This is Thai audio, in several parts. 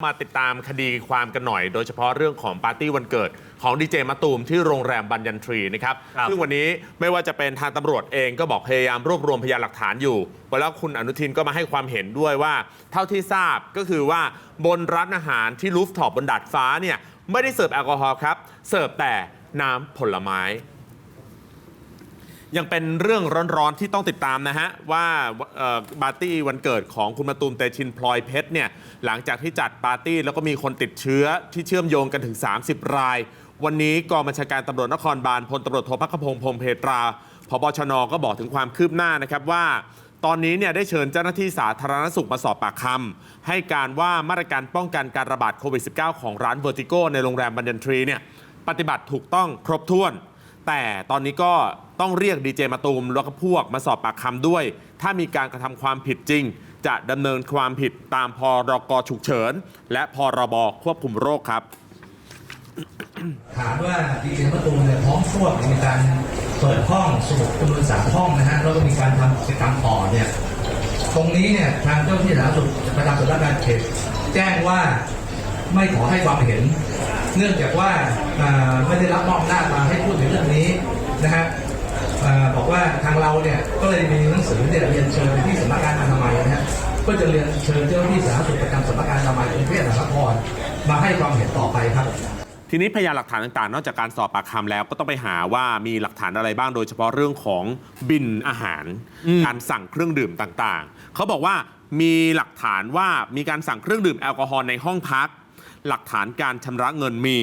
มาติดตามคดีความกันหน่อย โดยเฉพาะเรื่องของปาร์ตี้วันเกิดของดีเจมะตูมที่โรงแรมบัญญันทรีนะครับครับซึ่งวันนี้ไม่ว่าจะเป็นทางตำรวจเองก็บอกพยายามรวบรวมพยานหลักฐานอยู่แล้วคุณอนุทินก็มาให้ความเห็นด้วยว่า เท่าที่ทราบก็คือว่าบนร้านอาหารที่รูฟท็อปบนดาดฟ้าเนี่ยไม่ได้เสิร์ฟแอลกอฮอล์ครับ เสิร์ฟแต่น้ำผลไม้ ยังเป็นเรื่องร้อนๆที่ต้องติดตามนะฮะ ว่าปาร์ตี้วันเกิดของคุณมาตูมเตชินพลอยเพชรเนี่ยหลังจากที่จัดปาร์ตี้แล้วก็มีคนติดเชื้อที่เชื่อมโยงกันถึง 30 ราย วันนี้กองบัญชาการตำรวจนครบาลพลตำรวจโทพักพงศ์พรมเพตราพบชนก็บอกถึงความคืบหน้านะครับว่าตอนนี้เนี่ยได้เชิญเจ้าหน้าที่สาธารณสุขมาสอบปากคำให้การว่ามาตรการป้องกันการระบาดโควิด -19 ของร้านเวอร์ติโกในโรงแรมบันเดนทรีเนี่ยปฏิบัติถูกต้องครบถ้วน แต่ตอนนี้ก็ ต้องเรียกดีเจมาตูมแล้วก็พวกมาสอบปากคำด้วย ถ้ามีการกระทำความผิดจริง จะดำเนินความผิดตามพรกฉุกเฉิน และพรบควบคุมโรคครับ ถามว่าดีเจมะตูมเนี่ยพร้อมพวกในการเปิดห้องสมุดจำนวนสามห้องนะฮะแล้วก็มีการทำกิจกรรมต่อเนี่ยตรงนี้เนี่ยทางเจ้าหน้าที่สาธารณสุขประจำสำนักงานเขตแจ้งว่าไม่ขอให้ความเห็น เนื่องจากว่าอ่าไม่ได้รับมอบหน้าจมาให้พูดในเรื่องนี้นะฮะอ่า บอกว่าทางเราเนี่ยก็เลยมีหนังสือเนี่ยเรียนเชิญไปที่สำนักงานอนามัยนะฮะก็จะเรียนเชิญเจ้าหน้าที่สาธารณสุขประจำสำนักงานอนามัยกรุงเทพมหานครมาให้ความเห็นต่อไปครับทีนี้พยานหลักฐานต่างๆ นอกจากการสอบปากคำแล้วก็ต้องไปหาว่ามีหลักฐานอะไรบ้างโดยเฉพาะเรื่องของบินอาหาร การสั่งเครื่องดื่มต่างๆ เขาบอกว่ามีหลักฐานว่ามีการสั่งเครื่องดื่มแอลกอฮอล์ในห้องพัก หลักฐานการชำระเงินมี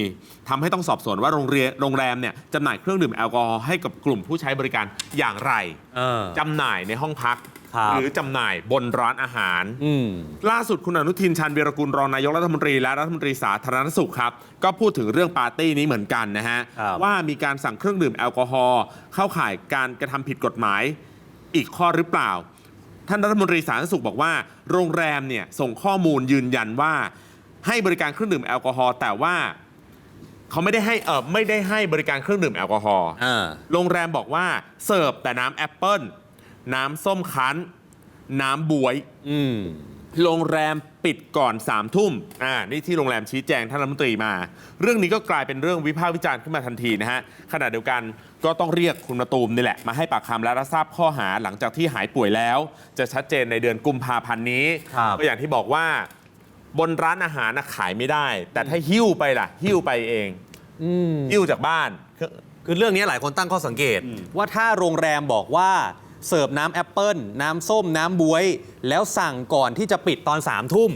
ทำให้ต้องสอบสวนว่าโรงเรียนโรงแรมเนี่ยจำหน่ายเครื่องดื่มแอลกอฮอล์ให้กับกลุ่มผู้ใช้บริการอย่างไรเออจำหน่ายในห้องพักครับหรือจำหน่ายบนร้านอาหารอืมล่าสุดคุณอนุทินชาญวีรกุลรองนายกรัฐมนตรีและรัฐมนตรีสาธารณสุขครับ ก็พูดถึงเรื่องปาร์ตี้นี้เหมือนกันนะฮะครับว่ามีการสั่งเครื่องดื่มแอลกอฮอล์เข้าข่ายการกระทำผิดกฎหมาย อีกข้อหรือเปล่า ท่านรัฐมนตรีสาธารณสุขบอกว่า โรงแรมเนี่ยส่งข้อมูลยืนยันว่า ให้บริการเครื่องดื่มแอลกอฮอล์แต่ว่าเขาไม่ได้ให้เออไม่ได้ให้บริการเครื่องดื่มแอลกอฮอล์อ่า โรงแรมบอกว่าเสิร์ฟแต่น้ำแอปเปิ้ลน้ำส้มคั้น น้ำบวย อืม โรงแรมปิดก่อน3ามทุ่ม อ่า นี่ที่โรงแรมชี้แจงท่านรัฐมนตรีมา เรื่องนี้ก็กลายเป็นเรื่องวิพากษ์วิจารณ์ขึ้นมาทันทีนะฮะ ขณะเดียวกันก็ต้องเรียกคุณมาตูมนี่แหละ มาให้ปากคำและรับทราบข้อหาหลังจากที่หายป่วยแล้ว จะชัดเจนในเดือนกุมภาพันธ์นี้ ครับ ก็อย่างที่บอกว่า บนร้านอาหารนะขายไม่ได้ แต่ถ้าหิ้วไปล่ะ หิ้วไปเองอืมหิ้วจากบ้าน คือเรื่องนี้หลายคนตั้งข้อสังเกต ว่าถ้าโรงแรมบอกว่าเสิร์ฟน้ำแอปเปิลน้ำส้มน้ำบวย แล้วสั่งก่อนที่จะปิดตอนสามทุ่ม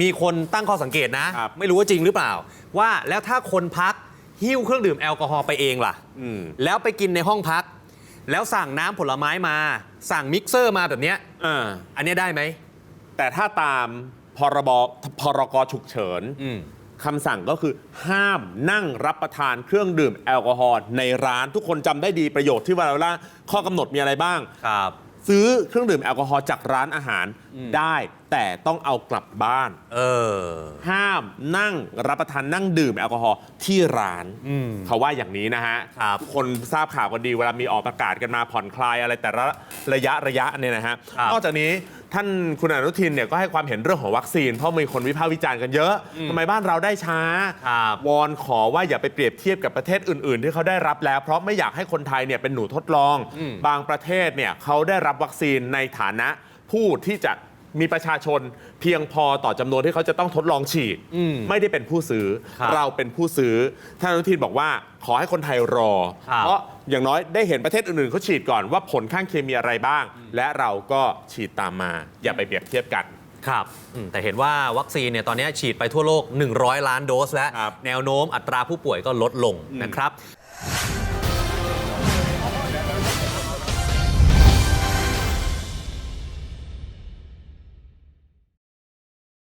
มีคนตั้งข้อสังเกตนะ ครับไม่รู้ว่าจริงหรือเปล่า ว่าแล้วถ้าคนพักหิ้วเครื่องดื่มแอลกอฮอล์ไปเองล่ะอืม แล้วไปกินในห้องพัก แล้วสั่งน้ำผลไม้มา สั่งมิกเซอร์มาแบบเนี้ย อ่า อันเนี้ยได้ไหม แต่ถ้าตาม พรบพรกฉุกเฉินอืมคำสั่งก็คือห้ามนั่งรับประทานเครื่องดื่มแอลกอฮอล์ในร้านทุกคนจำได้ดีประโยชน์ที่ว่าเราล่าข้อกำหนดมีอะไรบ้าง ครับ ซื้อเครื่องดื่มแอลกอฮอล์จากร้านอาหารได้ แต่ต้องเอากลับบ้าน เออ ห้ามนั่งรับประทานนั่งดื่มแอลกอฮอล์ที่ร้านอืมเขาว่าอย่างนี้นะฮะครับทุกคนทราบข่าวกันดีเวลามีออกประกาศกันมาผ่อนคลายอะไรแต่ละระยะระยะเนี่ยนะฮะครับ นอกจากนี้ ท่านคุณอนุทินเนี่ยก็ให้ความเห็นเรื่องของวัคซีน เพราะมีคนวิพากษ์วิจารณ์กันเยอะทำไมบ้านเราได้ช้า ครับวอนขอว่าอย่าไปเปรียบเทียบกับประเทศอื่น ๆ ที่เขาได้รับแล้ว เพราะไม่อยากให้คนไทยเนี่ยเป็นหนูทดลองอืมบางประเทศเนี่ยเขาได้รับวัคซีนในฐานะผู้ที่จะ มีประชาชนเพียงพอต่อจำนวนที่เขาจะต้องทดลองฉีดอืมไม่ได้เป็นผู้ซื้อ ครับเราเป็นผู้ซื้อท่านอนุทินบอกว่าขอให้คนไทยรอ ครับเพราะอย่างน้อยได้เห็นประเทศอื่นๆเขาฉีดก่อนว่าผลข้างเคียงมีอะไรบ้าง และเราก็ฉีดตามมา อย่าไปเปรียบเทียบกัน ครับอืมแต่เห็นว่าวัคซีนเนี่ยตอนนี้ฉีดไปทั่วโลก 100 ล้านโดสแล้ว ครับ แนวโน้มอัตราผู้ป่วยก็ลดลงนะครับ